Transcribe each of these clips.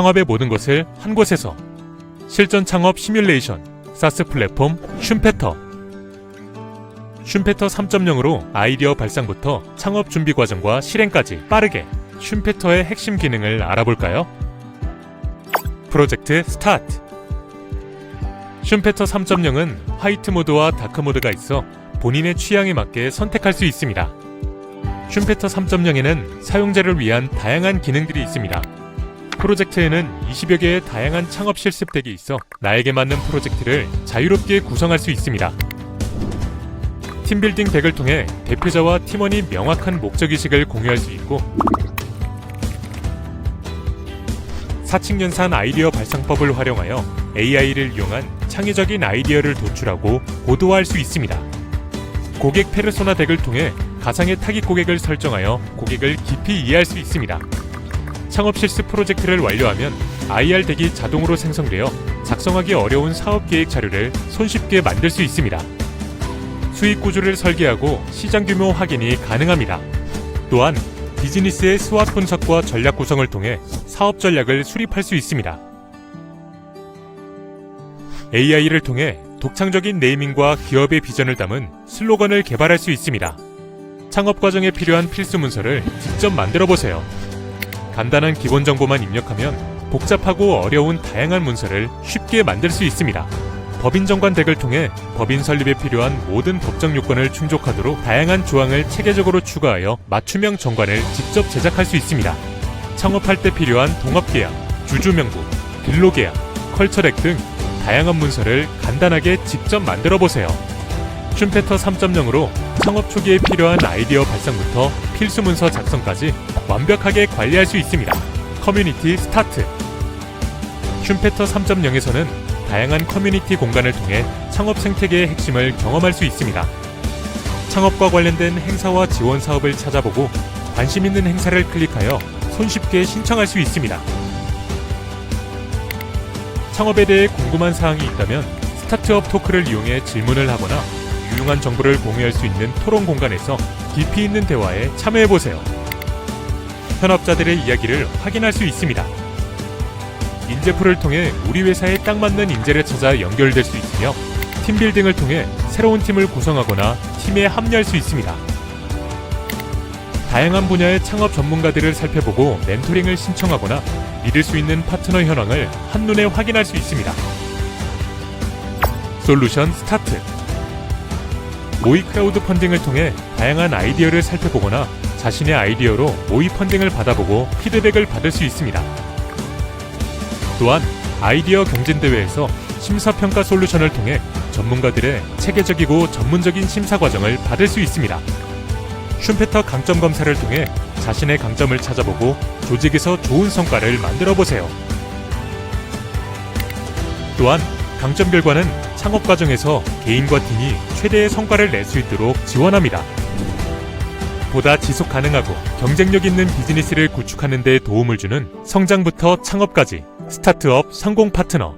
창업의 모든 것을 한 곳에서 실전 창업 시뮬레이션 사스 플랫폼 슌페터 슌페터 3.0으로 아이디어 발상부터 창업 준비 과정과 실행까지 빠르게 슌페터의 핵심 기능을 알아볼까요? 프로젝트 스타트 슌페터 3.0은 화이트 모드와 다크 모드가 있어 본인의 취향에 맞게 선택할 수 있습니다. 슌페터 3.0에는 사용자를 위한 다양한 기능들이 있습니다. 프로젝트에는 20여 개의 다양한 창업 실습 덱이 있어 나에게 맞는 프로젝트를 자유롭게 구성할 수 있습니다. 팀빌딩 덱을 통해 대표자와 팀원이 명확한 목적의식을 공유할 수 있고 사칙연산 아이디어 발상법을 활용하여 AI를 이용한 창의적인 아이디어를 도출하고 고도화할 수 있습니다. 고객 페르소나 덱을 통해 가상의 타깃 고객을 설정하여 고객을 깊이 이해할 수 있습니다. 창업 실습 프로젝트를 완료하면 IR 덱이 자동으로 생성되어 작성하기 어려운 사업 계획 자료를 손쉽게 만들 수 있습니다. 수익 구조를 설계하고 시장 규모 확인이 가능합니다. 또한 비즈니스의 스왑 분석과 전략 구성을 통해 사업 전략을 수립할 수 있습니다. AI를 통해 독창적인 네이밍과 기업의 비전을 담은 슬로건을 개발할 수 있습니다. 창업 과정에 필요한 필수 문서를 직접 만들어 보세요. 간단한 기본 정보만 입력하면 복잡하고 어려운 다양한 문서를 쉽게 만들 수 있습니다. 법인 정관 덱을 통해 법인 설립에 필요한 모든 법정 요건을 충족하도록 다양한 조항을 체계적으로 추가하여 맞춤형 정관을 직접 제작할 수 있습니다. 창업할 때 필요한 동업계약, 주주명부, 근로계약, 컬처렉 등 다양한 문서를 간단하게 직접 만들어 보세요. 슌페터 3.0으로 창업 초기에 필요한 아이디어 발상부터 필수 문서 작성까지 완벽하게 관리할 수 있습니다. 커뮤니티 스타트 슌페터 3.0에서는 다양한 커뮤니티 공간을 통해 창업 생태계의 핵심을 경험할 수 있습니다. 창업과 관련된 행사와 지원 사업을 찾아보고 관심 있는 행사를 클릭하여 손쉽게 신청할 수 있습니다. 창업에 대해 궁금한 사항이 있다면 스타트업 토크를 이용해 질문을 하거나 유용한 정보를 공유할 수 있는 토론 공간에서 깊이 있는 대화에 참여해 보세요. 현업자들의 이야기를 확인할 수 있습니다. 인재풀을 통해 우리 회사에 딱 맞는 인재를 찾아 연결될 수 있으며 팀빌딩을 통해 새로운 팀을 구성하거나 팀에 합류할 수 있습니다. 다양한 분야의 창업 전문가들을 살펴보고 멘토링을 신청하거나 믿을 수 있는 파트너 현황을 한눈에 확인할 수 있습니다. 솔루션 스타트 모의 크라우드 펀딩을 통해 다양한 아이디어를 살펴보거나 자신의 아이디어로 모의 펀딩을 받아보고 피드백을 받을 수 있습니다. 또한 아이디어 경진대회에서 심사평가 솔루션을 통해 전문가들의 체계적이고 전문적인 심사 과정을 받을 수 있습니다. 슌페터 강점 검사를 통해 자신의 강점을 찾아보고 조직에서 좋은 성과를 만들어 보세요. 또한 강점 결과는 창업 과정에서 개인과 팀이 최대의 성과를 낼 수 있도록 지원합니다. 보다 지속 가능하고 경쟁력 있는 비즈니스를 구축하는 데 도움을 주는 성장부터 창업까지 스타트업 성공 파트너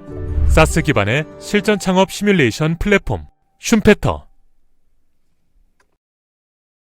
사스 기반의 실전 창업 시뮬레이션 플랫폼 슌페터